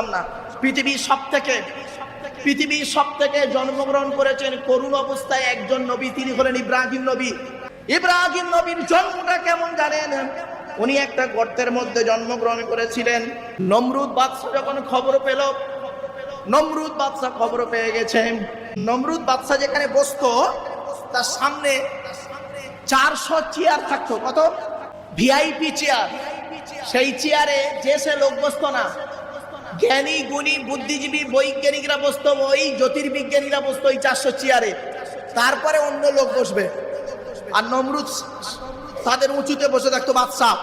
বুঝলাম না। পৃথিবীর সব থেকে পৃথিবীর সব থেকে জন্মগ্রহণ করেছেন করুণ অবস্থায় একজন নবী, তিনি হলেন ইব্রাহিম নবী। ইব্রাহিম নবীর জন্মটা কেমন জানেন? উনি একটা গর্তের মধ্যে জন্মগ্রহণ করেছিলেন। নমরুদ বাদশাহ যখন খবর পেল, নমরুদ বাদশাহ খবর পেয়ে গেছে। নমরুদ বাদশাহ যেখানে বসতো, তার সামনে চারশো চেয়ার থাকতো। কত? VIP chair. সেই চেয়ারে যে সে লোক বসতো না জ্ঞানী, গুণী, বুদ্ধিজীবী বৈজ্ঞানিকরা বসতো ওই জ্যোতির্বিজ্ঞানীরা বসতো ওই চারশো চেয়ারে তারপরে অন্য লোক বসবে। আর নমরুদ তাদের উঁচুতে বসে থাকতো বাদশাহ।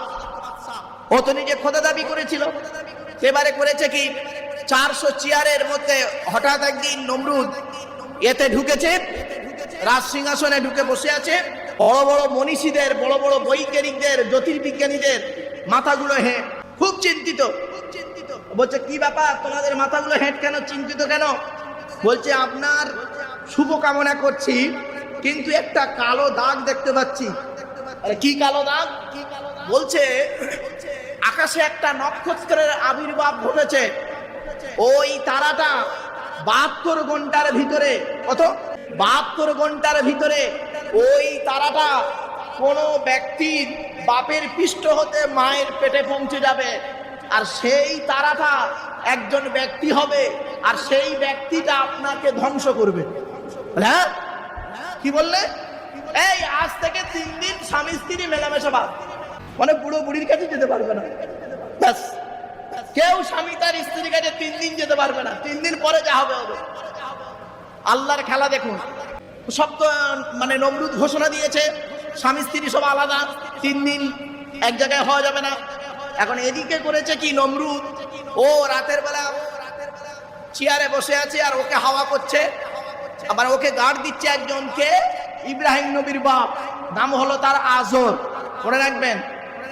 ও তো নিজে খোদা দাবি করেছিল। এবারে করেছে কি? চারশো চেয়ারের মধ্যে হঠাৎ একদিন নমরুদ এতে ঢুকেছে, রাজ সিংহাসনে ঢুকে বসে আছে। বড় বড় মনীষীদের, বড় বড় বৈজ্ঞানিকদের, জ্যোতির্বিজ্ঞানীদের মাথাগুলো হেঁ খুব চিন্তিত। বলছে, কি ব্যাপার? তোমাদের মাথাগুলো হেঁট কেন? চিন্তিত কেন? বলছে, আপনার শুভ কামনা করছি, কিন্তু একটা কালো দাগ দেখতে পাচ্ছি। কি কালো দাগ? বলছে, আকাশে একটা নক্ষত্রের আবির্ভাব ঘটেছে। ওই তারাটা বাহাত্তর ঘণ্টার ভিতরে, কত? বাহাত্তর ঘণ্টার ভিতরে ওই তারাটা কোনো ব্যক্তির বাপের পৃষ্ঠ হতে মায়ের পেটে পৌঁছে যাবে। আর সেই তারাটা একজন ব্যক্তি হবে, আর সেই ব্যক্তিটা আপনাকে ধ্বংস করবে। হ্যাঁ? কি বললে? এই, আজ থেকে তিন দিন স্বামী স্ত্রী মেলামেশা বাদ। মানে বুড়ো বুড়ির কাছে যেতে পারবে না। ব্যাস। কেউ স্বামী তার স্ত্রীর কাছে তিন দিন যেতে পারবে না। তিন দিন পরে যা হবে হবে। আল্লাহর খেলা দেখুন। সব তো মানে নমরুদ ঘোষণা দিয়েছে, স্বামী স্ত্রী সব আলাদা। তিন দিন এক জায়গায় হওয়া যাবে না। এখন এদিকে করেছে কি নমরুদ? ও রাতের বেলা চেয়ারে বসে আছে আর ওকে হাওয়া করছে। আবার ওকে গার্ড দিচ্ছে একজনকে, ইব্রাহিম নবীর বাপ। নাম হলো তার আজর। মনে রাখবেন,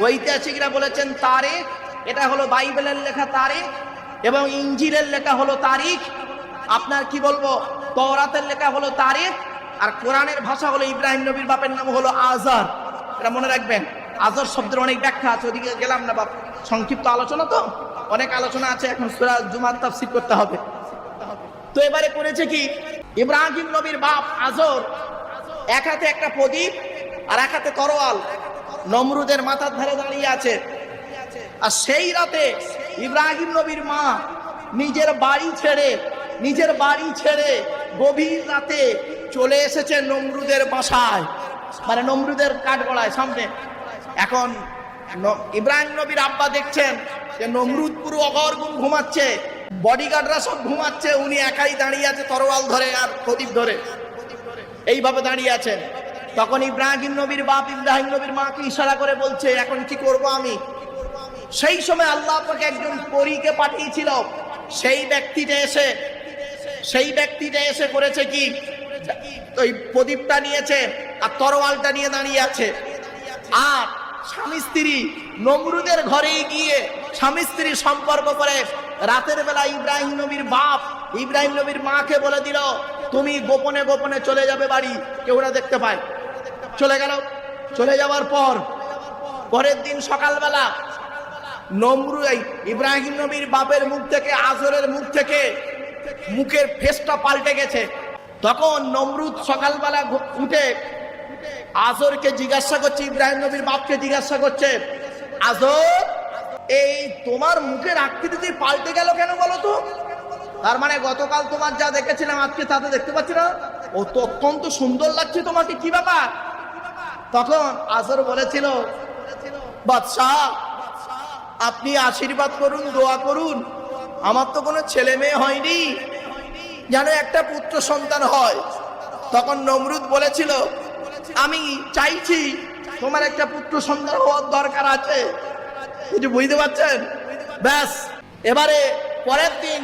ঐতিহাসিকরা বলেছেন তারিখ, এটা হলো বাইবেলের লেখা তারিখ এবং ইঞ্জিলের লেখা হলো তারিখ। আপনার কি বলব, তওরাতের লেখা হলো তারিখ আর কোরআনের ভাষা হলো ইব্রাহিম নবীর বাপের নাম হলো আজার। এটা মনে রাখবেন আজর শব্দের অনেক ব্যাখ্যা আছে, ওদিকে গেলাম না বাপ। সংক্ষিপ্ত আলোচনা তো? অনেক আলোচনা আছে, এখন সুরা জুমার তাফসির করতে হবে। তো এবারে করেছে কি? ইব্রাহিম নবীর বাপ আজর এক হাতে একটা প্রদীপ আর এক হাতে তরোয়াল। নমরুদের মাথার ধারে দাঁড়িয়ে আছে। আর সেই রাতে ইব্রাহিম নবীর মা নিজের বাড়ি ছেড়ে, নিজের বাড়ি ছেড়ে গভীর রাতে চলে এসেছে নমরুদের বাসায়। মানে নমরুদের কাঠগড়ায়, সামনে। এখন ইব্রাহিম নবীর আব্বা দেখছেন যে নমরুদ পুরো অগরগুন ঘুমাচ্ছে বডিগার্ডরা সব ঘুমাচ্ছে, উনি একাই দাঁড়িয়ে আছে তরোয়াল ধরে আর প্রদীপ ধরে। এইভাবে দাঁড়িয়ে আছেন। তখন ইব্রাহিম নবীর বাপ, ইব্রাহিম নবীর মাকে ইশারা করে বলছে, এখন কি করব আমি? সেই সময় আল্লাহ আপনাকে একজন পরীকে পাঠিয়েছিল। সেই ব্যক্তিটা এসে, সেই ব্যক্তিটা এসে করেছে কি? ওই প্রদীপটা নিয়েছে আর তরোয়ালটা নিয়ে দাঁড়িয়ে আছে। আর স্বামী স্ত্রী নমরুদের ঘরেই গিয়ে স্বামী স্ত্রী সম্পর্ক করে। রাতের বেলা ইব্রাহিম নবীর বাপ ইব্রাহিম নবীর মাকে বলে দিল, তুমি গোপনে গোপনে চলে যাবে বাড়ি। কেউ না দেখতে পায়। চলে গেল। চলে যাওয়ার পর, পরের দিন সকালবেলা নমরু ইব্রাহিম নবীর বাপের মুখ থেকে, আজরের মুখ থেকে মুখের ফেসটা পাল্টে গেছে। তখন নমরুদ সকালবেলা উঠে আজরকে জিজ্ঞাসা করছে, ইব্রাহিম নবীর বাপকে জিজ্ঞাসা করছে, আজর, এই তোমার মুখের আকৃতি পাল্টে গেল কেন বলো তো? তার মানে গতকাল তোমার যা দেখেছিলাম, আজকে তাতে দেখতে পাচ্ছি না। ও তো অত্যন্ত সুন্দর লাগছে তোমাকে, কি ব্যাপার? তখন আজর বলেছিল, বাদশাহ, আপনি আশীর্বাদ করুন, দোয়া করুন। আমার তো কোনো ছেলে মেয়ে হয়নি। যেন একটা পুত্র সন্তান হয়। তখন নমরুদ বলেছিল আমি চাইছি তোমার একটা পুত্র সন্তান হওয়ার দরকার আছে। কিছু বুঝতে পারছেন? ব্যাস, এবারে পরের দিন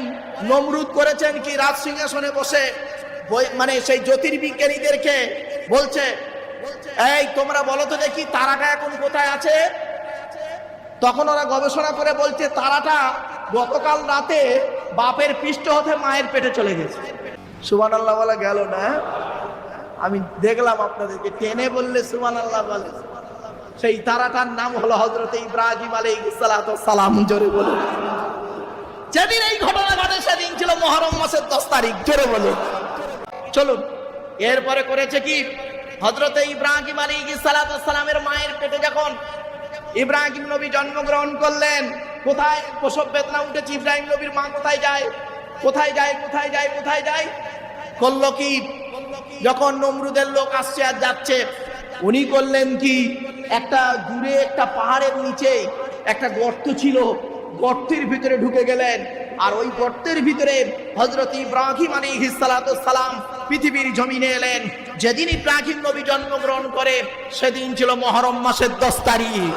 নমরুদ করেছেন কি, রাজ সিংহাসনে বসে মানে সেই জ্যোতির্বিজ্ঞানীদেরকে বলছে, এই, তোমরা বলো তো দেখি তারাটা এখন কোথায় আছে? তখন ওরা গবেষণা করে বলছে, তারাটা গতকাল রাতে বাপের পৃষ্ঠ হতে মায়ের পেটে চলে গেছে। সুবান আল্লাহ বলা গেল না? আমি দেখলাম আপনাদেরকে, টেনে বললে সুমান আল্লাহ বলে। সেই তারাটার নাম হলো হজরত ইব্রাহিম আলী সালাম, জোরে বলে যেদিন এই ঘটনা ঘটে, সেদিন ছিল মহরম মাসের দশ তারিখ, জোরে বলে চলুন, এরপরে করেছে কি? হজরতে ইব্রাহিম আলী সালামের মায়ের পেটে যখন ইব্রাহিম নবী জন্মগ্রহণ করলেন, কোথায় প্রসব বেদনা উঠেছে? ইব্রাহিম নবীর মা কোথায় যায়? কোথায় যায়? কোথায় যায়? কোথায় যায়? করল কি? যখন নমরুদের লোক আসছে আর যাচ্ছে, উনি করলেন কি, একটা দূরে, একটা পাহাড়ের নিচে একটা গর্ত ছিল, গর্তের ভিতরে ঢুকে গেলেন। আর ওই গর্তের ভিতরে হজরত ইব্রাহিম আলী সালাম পৃথিবীর জমিনে এলেন। যেদিন ইব্রাহিম নবী জন্মগ্রহণ করে, সেদিন ছিল মহরম মাসের দশ তারিখ।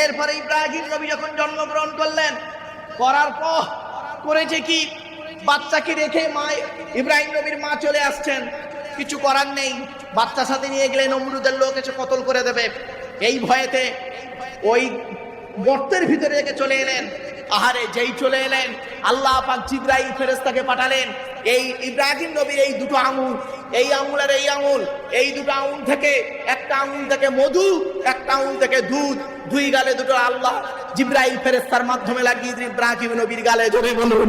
এরপরে ইব্রাহিম নবী যখন জন্মগ্রহণ করলেন, করার পর করেছে কি? বাচ্চাকে রেখে মা ইব্রাহিম নবীর মা চলে আসছেন। কিছু করার নেই। বাচ্চার সাথে নিয়ে গেলে নমরুদের লোক এসে কতল করে দেবে। এই ভয়েতে ওই গর্তের ভিতরে রেখে চলে এলেন। আহারে, যেই চলে এলেন, আল্লাহ পাক জিব্রাইল ফেরেশতাকে পাঠালেন। এই ইব্রাহিম নবীর এই দুটো আঙুল, এই আঙুল আর এই আঙুল, এই দুটো আঙুল থেকে একটা আঙুল থেকে মধু, একটা আঙুল থেকে দুধ। দুই গালে দুটো আল্লাহ জিব্রাইল ফেরেস্তার মাধ্যমে লাগিয়ে ইব্রাহিম নবীর গালে জোরে বলুন।